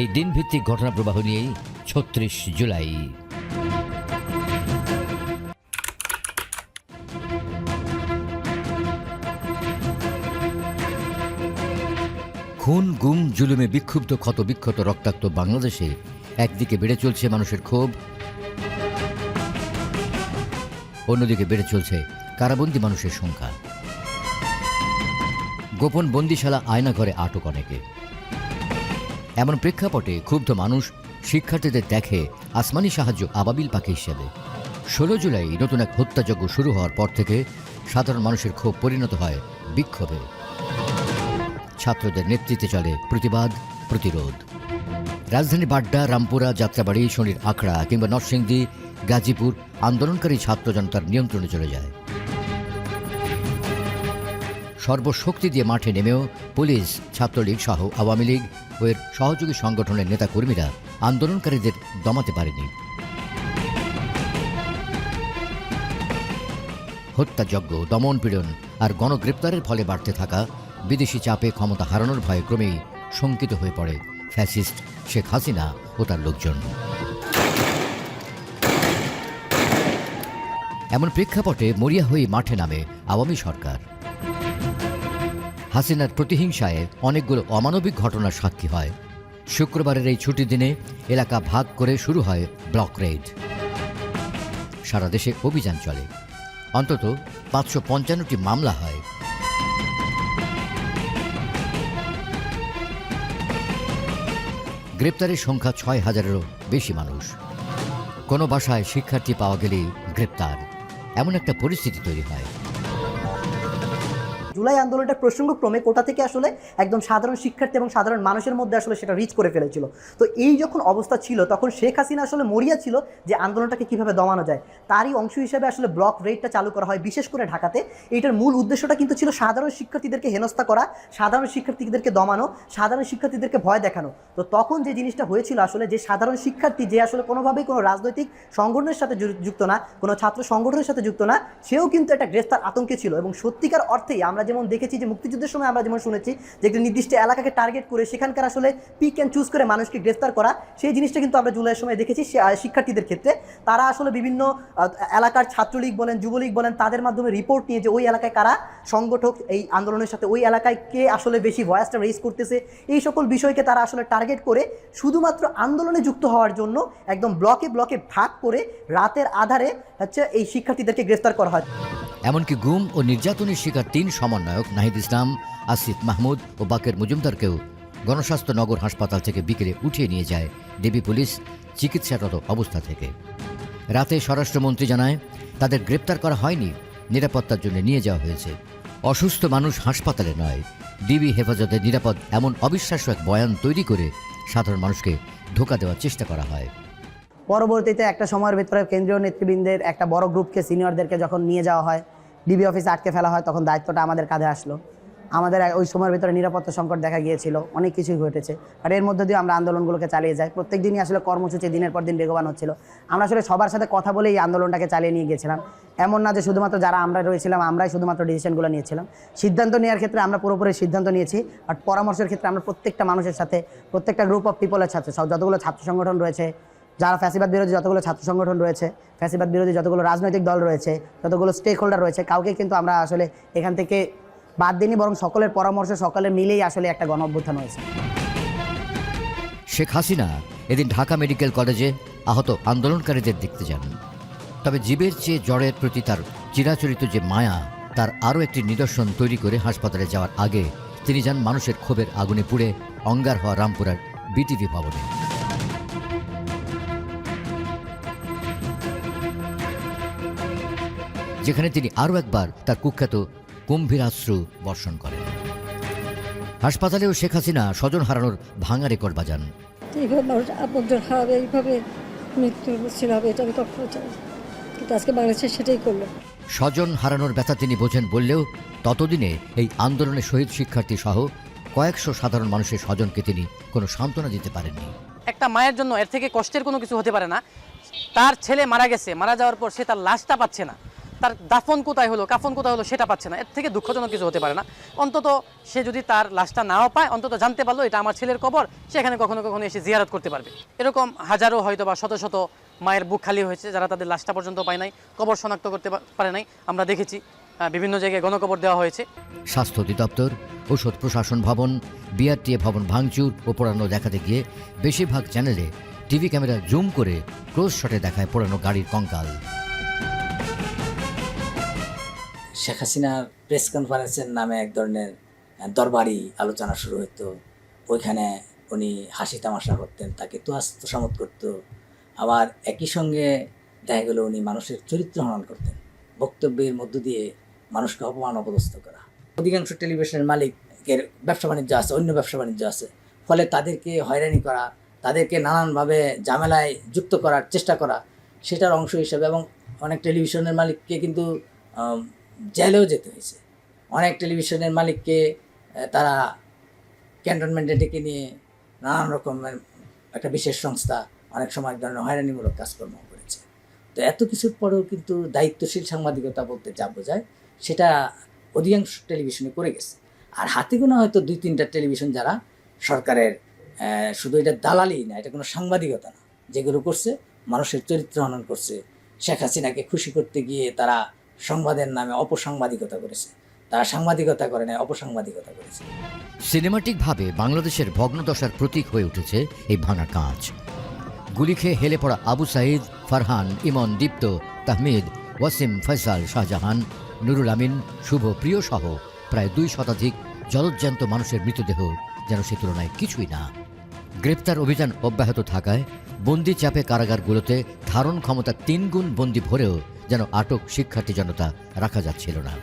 এই দিনভিত্তিক ঘটনা প্রবাহ নিয়েই ছত্রিশ জুলাই। খুন, গুম, জুলুমে বিক্ষুব্ধ ক্ষত বিক্ষত রক্তাক্ত বাংলাদেশে একদিকে বেড়ে চলছে মানুষের ক্ষোভ, অন্যদিকে বেড়ে চলছে কারাবন্দী মানুষের সংখ্যা। গোপন বন্দিশালা আয়নাঘরে আটক অনেকে। এমন প্রেক্ষাপটে ক্ষুব্ধ মানুষ শিক্ষার্থীদের দেখে আসমানি সাহায্য আবাবিল পাখি হিসেবে। ষোলো জুলাই নতুন এক হত্যাযজ্ঞ শুরু হওয়ার পর থেকে সাধারণ মানুষের ক্ষোভ পরিণত হয় বিক্ষোভে। ছাত্রদের নেতৃত্বে চলে প্রতিবাদ, প্রতিরোধ। রাজধানী বাড্ডা, রামপুরা, যাত্রাবাড়ি, শনির আখড়া কিংবা নরসিংদী, গাজীপুর আন্দোলনকারী ছাত্র জনতার নিয়ন্ত্রণে চলে যায়। সর্বশক্তি দিয়ে মাঠে নেমেও পুলিশ, ছাত্রলীগ সহ আওয়ামী লীগ ও এর সহযোগী সংগঠনের নেতাকর্মীরা আন্দোলনকারীদের দমাতে পারেনি। হত্যাযজ্ঞ দমনপীড়ন আর গণগ্রেপ্তারের ফলে বাড়তে থাকা বিদেশি চাপে ক্ষমতা হারানোর ভয়ে ক্রমেই শঙ্কিত হয়ে পড়ে ফ্যাসিস্ট শেখ হাসিনা ও তার লোকজন। এমন প্রেক্ষাপটে মরিয়া হয়ে মাঠে নামে আওয়ামী সরকার। হাসিনার প্রতিহিংসায় অনেকগুলো অমানবিক ঘটনার সাক্ষী হয়। শুক্রবারের এই ছুটির দিনে এলাকা ভাগ করে শুরু হয় ব্লক রেড। সারা দেশে অভিযান চলে। অন্তত পাঁচশো পঞ্চান্নটি মামলা হয়। গ্রেপ্তারের সংখ্যা ছয় হাজারেরও বেশি মানুষ। কোনো বাসায় শিক্ষার্থী পাওয়া গেলেই গ্রেপ্তার। এমন একটা পরিস্থিতি তৈরি হয়। জুলাই আন্দোলনটা প্রসঙ্গক্রমে কোটা থেকে আসলে একদম সাধারণ শিক্ষার্থী এবং সাধারণ মানুষের মধ্যে আসলে সেটা রিচ করে ফেলেছিল। তো এই যখন অবস্থা ছিল, তখন শেখ হাসিনা আসলে মরিয়া ছিল যে আন্দোলনটাকে কীভাবে দমানো যায়। তারই অংশ হিসেবে আসলে ব্লক রেটটা চালু করা হয়, বিশেষ করে ঢাকাতে। এইটার মূল উদ্দেশ্যটা কিন্তু ছিল সাধারণ শিক্ষার্থীদেরকে হেনস্থা করা, সাধারণ শিক্ষার্থীদেরকে দমানো, সাধারণ শিক্ষার্থীদেরকে ভয় দেখানো। তো তখন যে জিনিসটা হয়েছিল আসলে যে সাধারণ শিক্ষার্থী যে আসলে কোনোভাবেই কোনো রাজনৈতিক সংগঠনের সাথে যুক্ত না, কোনো ছাত্র সংগঠনের সাথে যুক্ত না, সেও কিন্তু একটা গ্রেফতার আতঙ্কে ছিল এবং সত্যিকার অর্থেই আমরা যেমন দেখেছি যে মুক্তিযুদ্ধের সময় আমরা যেমন শুনেছি যে একটি নির্দিষ্ট এলাকাকে টার্গেট করে সেখানকার আসলে পিক অ্যান্ড চুজ করে মানুষকে গ্রেফতার করা, সেই জিনিসটা কিন্তু আমরা জুলাইয়ের সময় দেখেছি শিক্ষার্থীদের ক্ষেত্রে। তারা আসলে বিভিন্ন এলাকার ছাত্রলীগ বলেন, যুবলীগ বলেন, তাদের মাধ্যমে রিপোর্ট নিয়ে যে ওই এলাকায় কারা সংগঠক, এই আন্দোলনের সাথে ওই এলাকায় কে আসলে বেশি ভয়েসটা রেজ করতেছে, এই সকল বিষয়কে তারা আসলে টার্গেট করে শুধুমাত্র আন্দোলনে যুক্ত হওয়ার জন্য একদম ব্লকে ব্লকে ভাগ করে রাতের আধারে হচ্ছে এই শিক্ষার্থীদেরকে গ্রেফতার করা হয়। এমনকি গুম ও নির্যাতনের শিকার তিন সমন্বয়ক, নাহিদ ইসলাম, আসিফ মাহমুদ ও বাকের মজুমদারকেও গণস্বাস্থ্য নগর হাসপাতাল থেকে বিকেলে উঠিয়ে নিয়ে যায় ডিবি পুলিশ চিকিৎসারত অবস্থা থেকে। রাতে স্বরাষ্ট্রমন্ত্রী জানায়, তাদের গ্রেপ্তার করা হয়নি, নিরাপত্তার জন্য নিয়ে যাওয়া হয়েছে। অসুস্থ মানুষ হাসপাতালে নয়। ডিবি হেফাজতে নিরাপদ এমন অবিশ্বাস্য এক বয়ান তৈরি করে সাধারণ মানুষকে ধোকা দেওয়ার চেষ্টা করা হয়। পরবর্তীতে একটা সময়ের ভিতরে কেন্দ্রীয় নেতৃবৃন্দের একটা বড় গ্রুপকে সিনিয়রদেরকে যখন নিয়ে যাওয়া হয় ডিবি অফিসে আটকে ফেলা হয়, তখন দায়িত্বটা আমাদের কাঁধে আসলো। আমাদের ওই সময়ের ভিতরে নিরাপত্তা সংকট দেখা গিয়েছিল, অনেক কিছুই ঘটেছে। আর এর মধ্যে দিয়ে আমরা আন্দোলনগুলোকে চালিয়ে যাই। প্রত্যেক দিনই আসলে কর্মসূচি দিনের পর দিন বেগবান হচ্ছিল। আমরা আসলে সবার সাথে কথা বলে এই আন্দোলনটাকে চালিয়ে নিয়ে গেছিলাম। এমন না যে শুধুমাত্র যারা আমরা রয়েছিলাম, আমরাই শুধুমাত্র ডিসিশনগুলো নিয়েছিলাম। সিদ্ধান্ত নেওয়ার ক্ষেত্রে আমরা পুরোপুরি সিদ্ধান্ত নিয়েছি বাট পরামর্শের ক্ষেত্রে আমরা প্রত্যেকটা মানুষের সাথে, প্রত্যেকটা গ্রুপ অফ পিপলের সাথে সব যতগুলো ছাত্র সংগঠন রয়েছে যারা ফ্যাসিবাদ বিরোধী যতগুলো ছাত্র সংগঠন রয়েছে, ফ্যাসিবাদ বিরোধী যতগুলো রাজনৈতিক দল রয়েছে, যতগুলো স্টেক হোল্ডার রয়েছে, কাউকে কিন্তু আমরা আসলে এখান থেকে বাদ দিনই বরং সকলের পরামর্শ সকলের মিলেই আসলে একটা গণ অভ্যুত্থান হয়েছে। শেখ হাসিনা এদিন ঢাকা মেডিকেল কলেজে আহত আন্দোলনকারীদের দেখতে যান। তবে জীবের চেয়ে জড়ের প্রতি তার চিরাচরিত যে মায়া, তার আরও একটি নিদর্শন তৈরি করে হাসপাতালে যাওয়ার আগে তিনি যান মানুষের ক্ষোভের আগুনে পুড়ে অঙ্গার হওয়া রামপুরার বিটিভি ভবনে। যেখানে তিনি আরও একবার তার কুখ্যাত কুম্ভীরাশ্রু বর্ষণ করেন। হাসপাতালেও শেখ হাসিনা স্বজন হারানোর ভাঙা রেকর্ড বাজান। এইভাবে মানুষ আপনজন হারাবে এইভাবে মৃত্যুর ছিল হবে এটা আমি কখনো চাই কিন্তু আজকে বাংলাদেশে সেটাই করল। স্বজন হারানোর ব্যথা তিনি বোঝেন বললেও ততদিনে এই আন্দোলনে শহীদ শিক্ষার্থী সহ কয়েকশো সাধারণ মানুষের স্বজনকে তিনি কোনো সান্ত্বনা দিতে পারেননি। একটা মায়ের জন্য এর থেকে কষ্টের কোনো কিছু হতে পারে না। তার ছেলে মারা গেছে মারা যাওয়ার পর সে তার লাশটা পাচ্ছে না। তার দাফন কোথায় হলো, কাফন কোথায় হলো সেটা পাচ্ছে না। এর থেকে দুঃখজনক কিছু হতে পারে না। অন্তত সে যদি তার লাশটা নাও পায়, অন্তত জানতে পারল এটা আমার ছেলের কবর, সেখানে কখনো কখনো এসে জিয়ারত করতে পারবে। এরকম হাজারো হয়তো বা শত শত মায়ের বুক খালি হয়েছে যারা তাদের লাশটা পর্যন্ত পায় নাই, কবর শনাক্ত করতে পারে নাই। আমরা দেখেছি বিভিন্ন জায়গায় গণকবর দেওয়া হয়েছে। স্বাস্থ্য অধিদপ্তর ঔষধ প্রশাসন ভবন, বিআরটিএ ভবন ভাঙচুর ও পোড়ানো দেখাতে গিয়ে বেশিরভাগ চ্যানেলে টিভি ক্যামেরা জুম করে ক্লোজ শটে দেখায় পোড়ানো গাড়ির কঙ্কাল। শেখ হাসিনা প্রেস কনফারেন্সের নামে এক ধরনের দরবারি আলোচনা শুরু হতো ওইখানে উনি হাসি তামাশা করতেন, তাকে তোয়াস তোষামত করতো। আবার একই সঙ্গে দেখা গেল উনি মানুষের চরিত্র হনন করতেন, বক্তব্যের মধ্য দিয়ে মানুষকে অপমান অপদস্থ করা। অধিকাংশ টেলিভিশনের মালিকের ব্যবসা বাণিজ্য আছে, অন্য ব্যবসা বাণিজ্য আছে। ফলে তাদেরকে হয়রানি করা, তাদেরকে নানানভাবে ঝামেলায় যুক্ত করার চেষ্টা করা, সেটার অংশ হিসেবে এবং অনেক টেলিভিশনের মালিককে কিন্তু জেলেও যেতে হয়েছে। অনেক টেলিভিশনের মালিককে তারা ক্যান্টনমেন্টে ডেকে নিয়ে নানান রকমের একটা বিশেষ সংস্থা অনেক সময় এক ধরনের হয়রানিমূলক কাজকর্ম করেছে। তো এত কিছুর পরেও কিন্তু দায়িত্বশীল সাংবাদিকতা বলতে যা বোঝায়, সেটা অধিকাংশ টেলিভিশনে করে গেছে। আর হাতে গোনা হয়তো দুই তিনটা টেলিভিশন যারা সরকারের শুধু এটা দালালি না, এটা কোনো সাংবাদিকতা না। যেগুলো করছে, মানুষের চরিত্র হনন করছে। শেখ হাসিনাকে খুশি করতে গিয়ে তারা সংবাদের নামে অপসাংবাদিকতা করেছে। তারা সাংবাদিকতা করে না অপসাংবাদিকতা করেছে। সিনেমাটিকভাবে বাংলাদেশের ভগ্নদশার প্রতীক হয়ে উঠেছে এই ভাঙা কাঁচ গুলি খেয়ে হেলে পড়া আবু সাইদ, ফারহান, ইমন, দীপ্ত, তাহমিদ, ওয়াসিম, ফয়সাল, শাহজাহান, নুরুল আমিন, শুভ, প্রিয় সহ প্রায় দুই শতাধিক জলজ্যান্ত মানুষের মৃতদেহ যেন সে তুলনায় কিছুই না। গ্রেপ্তার অভিযান অব্যাহত থাকায় বন্দি চাপে কারাগারগুলোতে ধারণ ক্ষমতা তিন গুণ বন্দি ভরেও যেন আটক শিক্ষার্থী জনতা রাখা যাচ্ছিল না।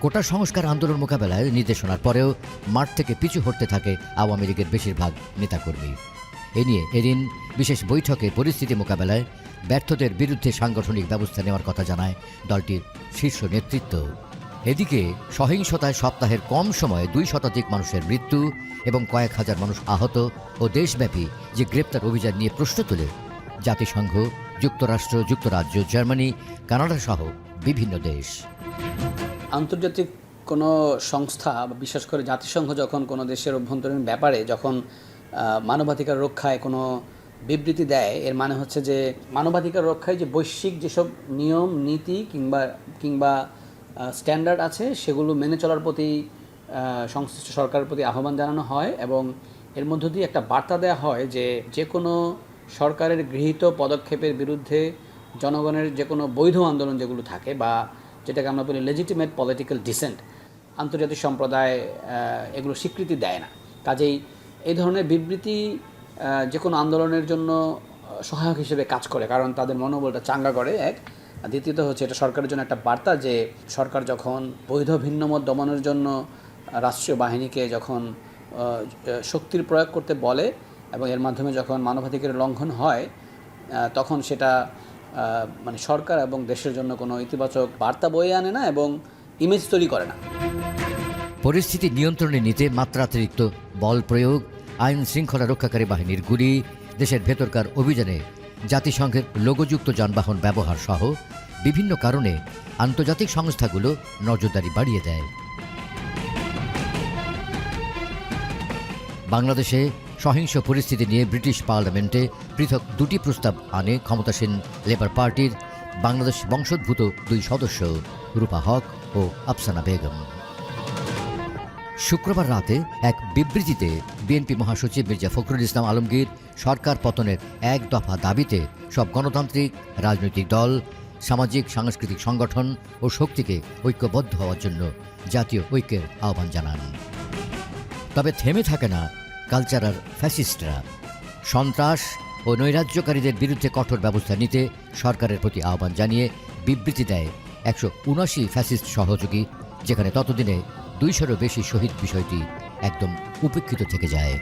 কোটা সংস্কার আন্দোলন মোকাবেলায় নির্দেশনার পরেও মাঠ থেকে পিছু হটতে থাকে আওয়ামী লীগের বেশিরভাগ নেতাকর্মী। এ নিয়ে এদিন বিশেষ বৈঠকে পরিস্থিতি মোকাবেলায় ব্যর্থদের বিরুদ্ধে সাংগঠনিক ব্যবস্থা নেওয়ার কথা জানায় দলটির শীর্ষ নেতৃত্ব। এদিকে সহিংসতায় সপ্তাহের কম সময়ে দুই শতাধিক মানুষের মৃত্যু এবং কয়েক হাজার মানুষ আহত ও দেশব্যাপী যে গ্রেপ্তার অভিযান নিয়ে প্রশ্ন তোলে জাতিসংঘ যুক্তরাষ্ট্র, যুক্তরাজ্য, জার্মানি, কানাডা সহ বিভিন্ন দেশ। আন্তর্জাতিক কোনো সংস্থা বিশেষ করে জাতিসংঘ যখন কোনো দেশের অভ্যন্তরীণ ব্যাপারে যখন মানবাধিকার রক্ষায় কোনো বিবৃতি দেয়, এর মানে হচ্ছে যে মানবাধিকার রক্ষায় যে বৈশ্বিক যেসব নিয়ম, নীতি কিংবা কিংবা স্ট্যান্ডার্ড আছে, সেগুলো মেনে চলার প্রতি সংশ্লিষ্ট সরকারের প্রতি আহ্বান জানানো হয় এবং এর মধ্য দিয়ে একটা বার্তা দেওয়া হয় যে যে কোনো সরকারের গৃহীত পদক্ষেপের বিরুদ্ধে জনগণের যে কোনো বৈধ আন্দোলন যেগুলো থাকে বা যেটাকে আমরা বলি লেজিটিমেট পলিটিক্যাল ডিসেন্ট আন্তর্জাতিক সম্প্রদায় এগুলো স্বীকৃতি দেয় না। কাজেই এই ধরনের বিবৃতি যে কোনো আন্দোলনের জন্য সহায়ক হিসেবে কাজ করে, কারণ তাদের মনোবলটা চাঙ্গা করে, এক। দ্বিতীয়ত হচ্ছে এটা সরকারের জন্য একটা বার্তা যে সরকার যখন বৈধ ভিন্নমত দমনের জন্য রাষ্ট্রীয় বাহিনীকে যখন শক্তির প্রয়োগ করতে বলে এবং এর মাধ্যমে যখন মানবাধিকারের লঙ্ঘন হয় তখন সেটা মানে সরকার এবং দেশের জন্য কোনো ইতিবাচক বার্তা বয়ে আনে না এবং ইমেজ তৈরি করে না। পরিস্থিতি নিয়ন্ত্রণে নিতে মাত্রাতিরিক্ত বল প্রয়োগ, আইন শৃঙ্খলা রক্ষাকারী বাহিনীর গুলি, দেশের ভেতরকার অভিযানে জাতিসংঘের লোগোযুক্ত যানবাহন ব্যবহার সহ বিভিন্ন কারণে আন্তর্জাতিক সংস্থাগুলো নজরদারি বাড়িয়ে দেয়। বাংলাদেশে সহিংস পরিস্থিতি নিয়ে ব্রিটিশ পার্লামেন্টে পৃথক দুটি প্রস্তাব আনে ক্ষমতাসীন লেবার পার্টির বাংলাদেশ বংশোদ্ভূত দুই সদস্য, রূপা হক ও আফসানা বেগম। শুক্রবার রাতে এক বিবৃতিতে বিএনপি মহাসচিব মির্জা ফখরুল ইসলাম আলমগীর সরকার পতনের এক দফা দাবিতে সব গণতান্ত্রিক, রাজনৈতিক দল, সামাজিক, সাংস্কৃতিক সংগঠন ও শক্তিকে ঐক্যবদ্ধ হওয়ার জন্য জাতীয় ঐক্যের আহ্বান জানান। তবে থেমে থাকে না কালচারাল ফ্যাসিস্টরা। সন্ত্রাস ও নৈরাজ্যকারীদের বিরুদ্ধে কঠোর ব্যবস্থা নিতে সরকারের প্রতি আহ্বান জানিয়ে বিবৃতি দেয় একশো উনাশি ফ্যাসিস্ট সহযোগী, যেখানে ততদিনে দুইশোরও বেশি শহীদ বিষয়টি একদম উপেক্ষিত থেকে যায়।